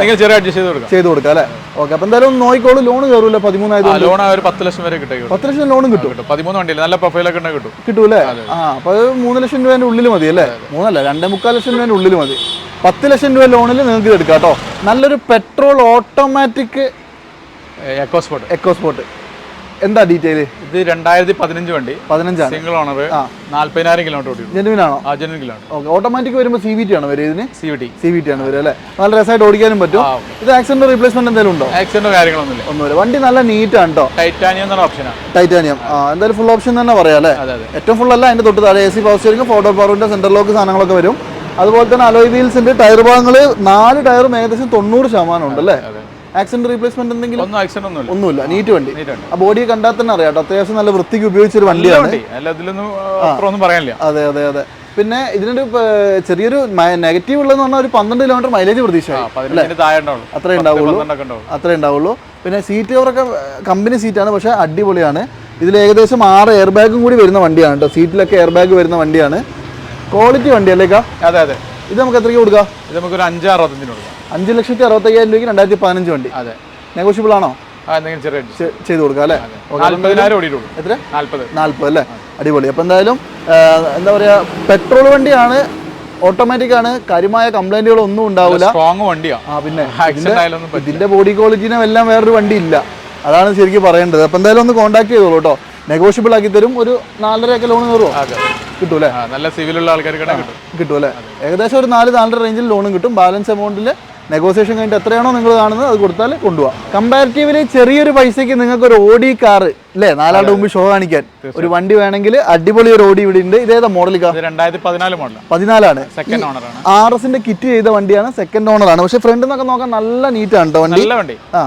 നിങ്ങൾ ചെറിയ അഡ്ജസ്റ്റ് ചെയ്ത് കൊടുക്കാം. ചെയ്ത് കൊടുക്കാം അല്ലേ? ഓക്കെ അപ്പൊ എന്തായാലും നോക്കിക്കോളൂ. ലോൺ കയറൂല പതിമൂന്നായിരം ലോൺ ഒരു പത്ത് ലക്ഷം വരെ കിട്ടും പത്ത് ലക്ഷം ലോണും കിട്ടും. കിട്ടും. പതിമൂന്ന് നല്ല പ്രൊഫൈലൊക്കെ ഉണ്ടെങ്കിൽ കിട്ടും. കിട്ടൂലേ? ആ അപ്പോൾ അത് മൂന്ന് ലക്ഷം രൂപേന്റെ ഉള്ളിൽ മതി അല്ലേ? മൂന്നല്ല രണ്ടേ മുക്കാൽ ലക്ഷം രൂപേന്റെ ഉള്ളിൽ മതി. പത്ത് ലക്ഷം രൂപ ലോണിൽ നിങ്ങൾക്ക് ഇത് എടുക്കാം കേട്ടോ. നല്ലൊരു പെട്രോൾ ഓട്ടോമാറ്റിക് എക്കോസ്പോർട്ട് എക്കോസ്പോർട്ട് എന്താ ഡീറ്റെയിൽ ഇത് രണ്ടായിരത്തി പതിനഞ്ച് വണ്ടി. പതിനഞ്ചാണ്. Single owner. നാല്പതിനായിരം കിലോമീറ്റർ ഓടി ജെനുവിൻ ആണോ? ആ ജനുവിൻ കിലോമീറ്റർ ഓക്കെ ഓട്ടോമാറ്റിക് വരുമ്പോൾ സി വി ടി ആണ് വരും ഇതിന്? C V T C V T ആണ് വരും അല്ലേ? നല്ല രസമായിട്ട് ഓടിക്കാനും പറ്റും. ഇത് ആക്സിഡന്റ് റീപ്ലേസ്മെന്റ് എന്തെങ്കിലും ഉണ്ടോ? ആക്സിഡന്റോ കാര്യങ്ങളൊന്നുമില്ല. ഒന്നുമില്ല. വണ്ടി നല്ല നീറ്റ് ആണ് കേട്ടോ ടൈറ്റാനിയം എന്ന ഓപ്ഷനാണ് ടൈറ്റാനിയം ആ എന്തായാലും ഫുൾ ഓപ്ഷൻ തന്നെ പറയാം അല്ലേ? ഏറ്റവും ഫുൾ അല്ല അതിന്റെ തൊട്ട് താഴെ A C power steering photo പവറിന്റെ സെന്റർ ലോക്ക് സാധനങ്ങളൊക്കെ വരും. അതുപോലെ തന്നെ അലോയ് വീൽസിന്റെ ടയർ ഭാഗങ്ങൾ നാല് ടയറും ഏകദേശം തൊണ്ണൂറ് ശതമാനം ഉണ്ട് അല്ലേ? ആക്സിഡന്റ് റീപ്ലേസ്മെന്റ് എന്തെങ്കിലും? ഒന്നും ആക്സിഡന്റ് ഒന്നുമില്ല. ഒന്നുമില്ല. നീറ്റ് വണ്ടി. ബോഡി കണ്ടാൽ തന്നെ അറിയാം അത്യാവശ്യം നല്ല വൃത്തിക്ക് ഉപയോഗിച്ചൊരു ഒരു വണ്ടിയാണ്. ഒന്നും പറയാനില്ല. അതെ അതെ അതെ. പിന്നെ ഇതിനൊരു ചെറിയൊരു നെഗറ്റീവ് ഉള്ളതെന്ന് പറഞ്ഞാൽ ഒരു പന്ത്രണ്ട് കിലോമീറ്റർ മൈലേജ് പ്രതീക്ഷ അത്രേ ഉണ്ടാവുള്ളൂ. അത്രേ ഉണ്ടാവുള്ളൂ. പിന്നെ സീറ്റ് കവറൊക്കെ കമ്പനി സീറ്റാണ് പക്ഷേ അടിപൊളിയാണ്. ഇതിൽ ഏകദേശം ആറ് എയർ ബാഗും കൂടി വരുന്ന വണ്ടിയാണ് കേട്ടോ. സീറ്റിലൊക്കെ എയർ ബാഗ് വരുന്ന വണ്ടിയാണ്. ക്വാളിറ്റി വണ്ടിയല്ലേക്കാ അതെ അതെ. ഇത് നമുക്ക് എത്രയ്ക്ക് കൊടുക്കാം? ഇത് നമുക്ക് ഒരു അഞ്ച് അറുപത്തഞ്ചിന് കൊടുക്കാം. അഞ്ച് ലക്ഷത്തി അറുപത്തയ്യായിരം രൂപയ്ക്ക് രണ്ടായിരത്തി പതിനഞ്ച് വണ്ടി. അതെ. നെഗോഷ്യബിൾ ആണോ ചെയ്ത് കൊടുക്കാം അല്ലേ? എത്ര? നാല്പത്. അല്ലേ? അടിപൊളി. അപ്പോൾ എന്തായാലും എന്താ പറയുക പെട്രോൾ വണ്ടിയാണ് ഓട്ടോമാറ്റിക് ആണ് കാര്യമായ കംപ്ലൈന്റുകൾ ഒന്നും ഉണ്ടാവില്ല സ്ട്രോങ് വണ്ടിയാ. ആ പിന്നെ ഇതിന്റെ ബോഡി ക്വാളിറ്റിനും എല്ലാം വേറൊരു വണ്ടി ഇല്ല അതാണ് ശരിക്കും പറയേണ്ടത്. അപ്പം എന്തായാലും ഒന്ന് കോൺടാക്ട് ചെയ്തോളൂ കേട്ടോ. നെഗോഷ്യബിൾ ആക്കി തരും. ഒരു നാലര ഒക്കെ ലോൺ കയറുമോ അതെ അല്ലേ നല്ല സിവിലുള്ള ആൾക്കാർക്ക് കിട്ടും കിട്ടും. അല്ലേ ഏകദേശം ഒരു നാല് നാലര റേഞ്ചിൽ ലോണും കിട്ടും. ബാലൻസ് എമൗണ്ടിൽ നെഗോസിയേഷൻ കഴിഞ്ഞിട്ട് എത്രയാണോ നിങ്ങൾ കാണുന്നത് അത് കൊടുത്താൽ കൊണ്ടുപോകാം കമ്പാരിറ്റീവ്ലി ചെറിയൊരു പൈസയ്ക്ക് നിങ്ങൾക്ക് ഒരു ഓഡി കാർ അല്ലേ നാലാളുടെ മുമ്പ് ഷോ കാണിക്കാൻ. ഒരു വണ്ടി വേണമെങ്കിൽ അടിപൊളി ഒരു ഓഡി ഇവിടെ ഉണ്ട്. ഇതേതാ മോഡൽ പതിനാലാണ്. ആർ എസിന്റെ കിറ്റ് ചെയ്ത വണ്ടിയാണ് സെക്കൻഡ് ഓണർ ആണ്. പക്ഷെ ഫ്രണ്ട് എന്നൊക്കെ നോക്കാൻ നല്ല നീറ്റാണ് കേട്ടോ വണ്ടി. ആ.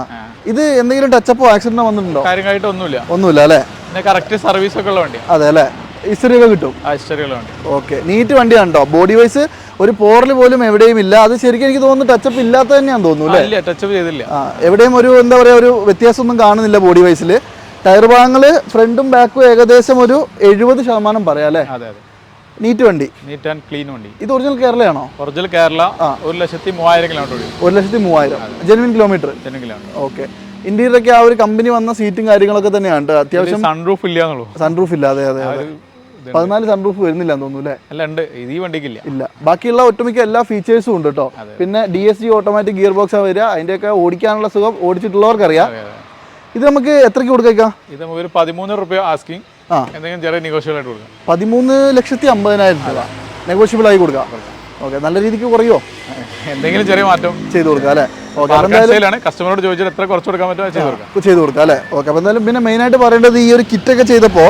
ഇത് എന്തെങ്കിലും ടച്ചപ്പോ ആക്സിഡന്റോ വന്നിട്ടുണ്ടോ? കാര്യമായിട്ട് ഒന്നുമില്ല. ഒന്നുമില്ല അല്ലേ? കറക്റ്റ് സർവീസ് ഒക്കെ ഉള്ള വണ്ടി അതെ അല്ലേ? ഇസ്റ്ററിയൊക്കെ കിട്ടും? ആ വണ്ടി ഓക്കെ. നീറ്റ് വണ്ടി കണ്ടോ? ബോഡി വൈസ് ഒരു പോറൽ പോലും എവിടെയും ഇല്ല. അത് ശരിക്കും എനിക്ക് തോന്നുന്നു ടച്ചപ്പ് ഇല്ലാത്ത തന്നെയാണ് തോന്നുന്നു ടച്ചപ്പ് ചെയ്തില്ല. എവിടെയും ഒരു എന്താ പറയുക ഒരു വ്യത്യാസമൊന്നും കാണുന്നില്ല ബോഡി വൈസിൽ ടയർ ഭാഗങ്ങൾ ഫ്രണ്ടും ബാക്കും ഏകദേശം ഒരു എഴുപത് ശതമാനം പറയാം അല്ലേ? നീറ്റ് വണ്ടി. നീറ്റ് ആൻഡ് ക്ലീൻ വണ്ടി. ഇത് ഒറിജിനൽ കേരളയാണോ? ഒറിജിനൽ കേരള ഒരു ലക്ഷത്തി മൂവായിരം കിലോമീറ്റർ ഒരു ലക്ഷത്തി മൂവായിരം. Genuine kilometre genuine kilometre okay. ഇന്ത്യയിലൊക്കെ ആ ഒരു കമ്പനി വന്ന സീറ്റും കാര്യങ്ങളൊക്കെ തന്നെയാണ് അത്യാവശ്യം സൺറൂഫ് ഇല്ല സൺറൂഫ് ഇല്ല. അതെ അതെ പതിനാല് സൺറൂഫ് വരുന്നില്ല തോന്നുന്നു അല്ലേ? അല്ല ഉണ്ട്. ഈ വണ്ടിക്കില്ല. ഇല്ല. ബാക്കിയുള്ള ഒട്ടുമിക്ക എല്ലാ ഫീച്ചേഴ്സും ഉണ്ട് കേട്ടോ. പിന്നെ D S G automatic gear box വരിക. അതിന്റെയൊക്കെ ഓടിക്കാനുള്ള സുഖം ഓടിച്ചിട്ടുള്ളവർക്ക് അറിയാം അതെ, അതെ. ഇത് നമുക്ക് എത്രയ്ക്ക് കൊടുക്കാം ഇത് നമുക്ക് ഒരു പതിമൂന്ന് റുപ്യ ആസ്കിങ് എന്തെങ്കിലും ചെറിയ നെഗോഷ്യബിൾ ആയിട്ട് കൊടുക്കാം. പതിമൂന്ന് ലക്ഷത്തി അമ്പതിനായിരം രൂപ. നെഗോഷ്യബിൾ ആയി കൊടുക്കാം. ഓക്കെ നല്ല രീതിക്ക് കുറയോ? എന്തെങ്കിലും ചെറിയ മാറ്റം. ചെയ്ത് കൊടുക്കാം അല്ലേ? കസ്റ്റമറോട് ചോദിച്ചാൽ എത്ര കുറച്ച് കൊടുക്കാൻ പറ്റുമോ ചെയ്തു കൊടുക്കാം. ചെയ്ത് കൊടുക്കാം അല്ലേ? ഓക്കെ അപ്പോൾ എന്തായാലും പിന്നെ മെയിനായിട്ട് പറയേണ്ടത് ഈ ഒരു കിറ്റ് ഒക്കെ ചെയ്തപ്പോൾ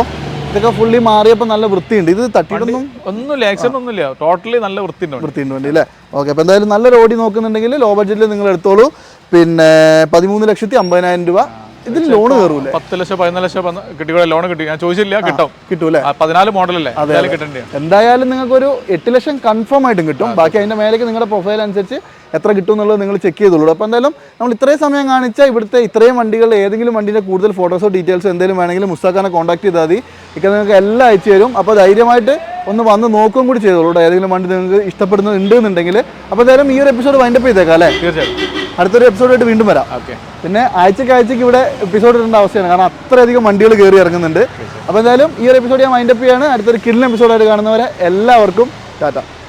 ഇതൊക്കെ ഫുള്ളി മാറിയപ്പോൾ നല്ല വൃത്തിയുണ്ട്. ഇത് തട്ടിയിട്ടൊന്നും ഒന്നുമില്ല ആക്സിഡന്റ് ഒന്നുമില്ല. ടോട്ടലി നല്ല വൃത്തിയുണ്ട്. വൃത്തിയുണ്ട് വണ്ടി അല്ലേ? ഓക്കെ അപ്പോൾ എന്തായാലും നല്ലൊരു ഓടി നോക്കുന്നുണ്ടെങ്കിൽ ലോ ബഡ്ജറ്റിൽ നിങ്ങൾ എടുത്തോളൂ. പിന്നെ പതിമൂന്ന് ലക്ഷത്തി അമ്പതിനായിരം രൂപ ഇതിൽ ലോൺ കയറൂലേ പത്ത് ലക്ഷം പതിനാല് ലക്ഷം കിട്ടിയോ ലോൺ കിട്ടി. ഞാൻ ചോദിച്ചില്ല കിട്ടും. കിട്ടൂലേ? പതിനാല് മോഡലല്ലേ? അതായത് കിട്ടണ്ടേ എന്തായാലും നിങ്ങൾക്ക് ഒരു എട്ട് ലക്ഷം കൺഫേം ആയിട്ടും കിട്ടും. ബാക്കി അതിന്റെ മേലേക്ക് നിങ്ങളുടെ പ്രൊഫൈൽ അനുസരിച്ച് എത്ര കിട്ടും എന്നുള്ളത് നിങ്ങൾ ചെക്ക് ചെയ്തോളൂ. അപ്പോൾ എന്തായാലും നമ്മൾ ഇത്രയും സമയം കാണിച്ച ഇവിടുത്തെ ഇത്രയും വണ്ടികളിൽ ഏതെങ്കിലും വണ്ടിയുടെ കൂടുതൽ ഫോട്ടോസോ ഡീറ്റെയിൽസോ എന്തെങ്കിലും വേണമെങ്കിൽ മുസ്താഖാനെ കോൺടാക്ട് ചെയ്താൽ മതി. ഇപ്പം നിങ്ങൾക്ക് എല്ലാം അയച്ചു തരും. അപ്പോൾ ധൈര്യമായിട്ട് ഒന്ന് വന്ന് നോക്കുകയും കൂടി ചെയ്തോളൂ കേട്ടോ. ഏതെങ്കിലും വണ്ടി നിങ്ങൾക്ക് ഇഷ്ടപ്പെടുന്നത് ഉണ്ട് എന്നുണ്ടെങ്കിൽ അപ്പോൾ എന്തായാലും ഈ ഒരു എപ്പിസോഡ് വൈൻഡപ്പ് ചെയ്തേക്കാം അല്ലേ? തീർച്ചയായിട്ടും. അടുത്തൊരു എപ്പിസോഡായിട്ട് വീണ്ടും വരാം. ഓക്കെ. പിന്നെ ആഴ്ചക്ക് ആഴ്ചക്ക് ഇവിടെ എപ്പിസോഡ് ഇടേണ്ട അവസ്ഥയാണ്. കാരണം അത്രയധികം വണ്ടികൾ കയറി ഇറങ്ങുന്നുണ്ട്. അപ്പോൾ എന്തായാലും ഈ ഒരു എപ്പിസോഡ് ഞാൻ വൈൻഡപ്പ് ചെയ്യാണ്. അടുത്തൊരു കിഡിൽ എപ്പിസോഡായിട്ട് കാണുന്നവരെ എല്ലാവർക്കും ടാറ്റ.